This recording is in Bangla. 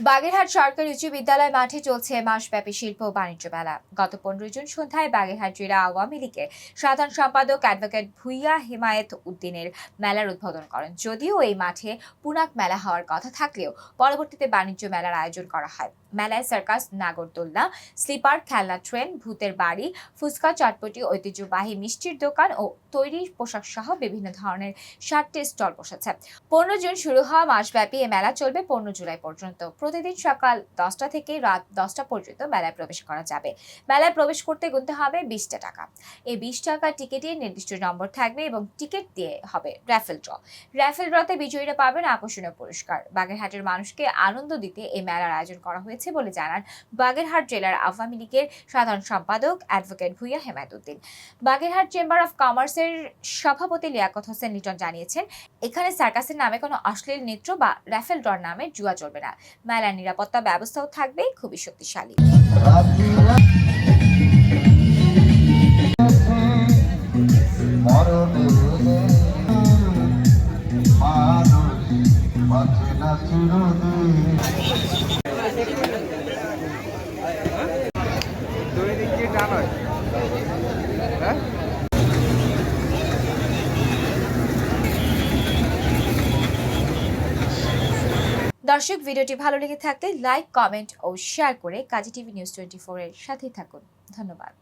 বাগেরহাট সরকারি উচ্চ বিদ্যালয় মাঠে চলছে মাসব্যাপী শিল্প বাণিজ্য মেলা। গত পনেরো জুন সন্ধ্যায় বাগেরহাট জেলা আওয়ামী লীগের সাধারণ সম্পাদক অ্যাডভোকেট ভুইয়া হেমায়েত উদ্দিনের মেলার উদ্বোধন করেন। যদিও এই মাঠে পুনাক মেলা হওয়ার কথা থাকলেও পরবর্তীতে বাণিজ্য মেলার আয়োজন করা হয়। মেলায় সার্কাস নাগরদোল্লা স্লিপার, খেলনা, ট্রেন, ভূতের বাড়ি, ফুচকা, চটপটি, ঐতিহ্যবাহী মিষ্টির দোকান ও তৈরি পোশাক সহ বিভিন্ন ধরনের ষাটটি স্টল বসেছে। পনেরো জুন শুরু হওয়া মাসব্যাপী এই মেলা চলবে পনেরো জুলাই পর্যন্ত। প্রতিদিন সকাল দশটা থেকে রাত দশটা পর্যন্ত মেলায় প্রবেশ করা যাবে। মেলায় প্রবেশ করতে গুনতে হবে বিশটা টাকা। এই বিশ টাকার টিকিটে নির্দিষ্ট নম্বর থাকবে এবং টিকিট দিয়ে হবে র্যাফেল ড্র র্যাফেল ড্রতে বিজয়ীরা পাবেন আকর্ষণীয় পুরস্কার। বাগেরহাটের মানুষকে আনন্দ দিতে এই মেলার আয়োজন করা হয়েছে বলে জানান বাগেরহাট জেলার আওয়ামী লীগের সাধারণ সম্পাদক advocate Bhuiyan Hemayatuddin. Bagerhat chamber of কমার্সের সভাপতি লিয়াকত হোসেন লিটন জানিয়েছেন, এখানে সার্কাসের নামে কোনো অশ্লীল নৃত্য বা র্যাফেল ড্রর নামে জুয়া চলবে না। মেলার নিরাপত্তা ব্যবস্থাও থাকবে, খুবই শক্তিশালী। মরণে মানুষ বাঁচে না চিরদিন দৈনিক কি টান হয়? দর্শক, ভিডিওটি ভালো লেগে থাকলে লাইক, কমেন্ট ও শেয়ার করে কাজী টিভি নিউজ টোয়েন্টি ফোরের সাথেই থাকুন। ধন্যবাদ।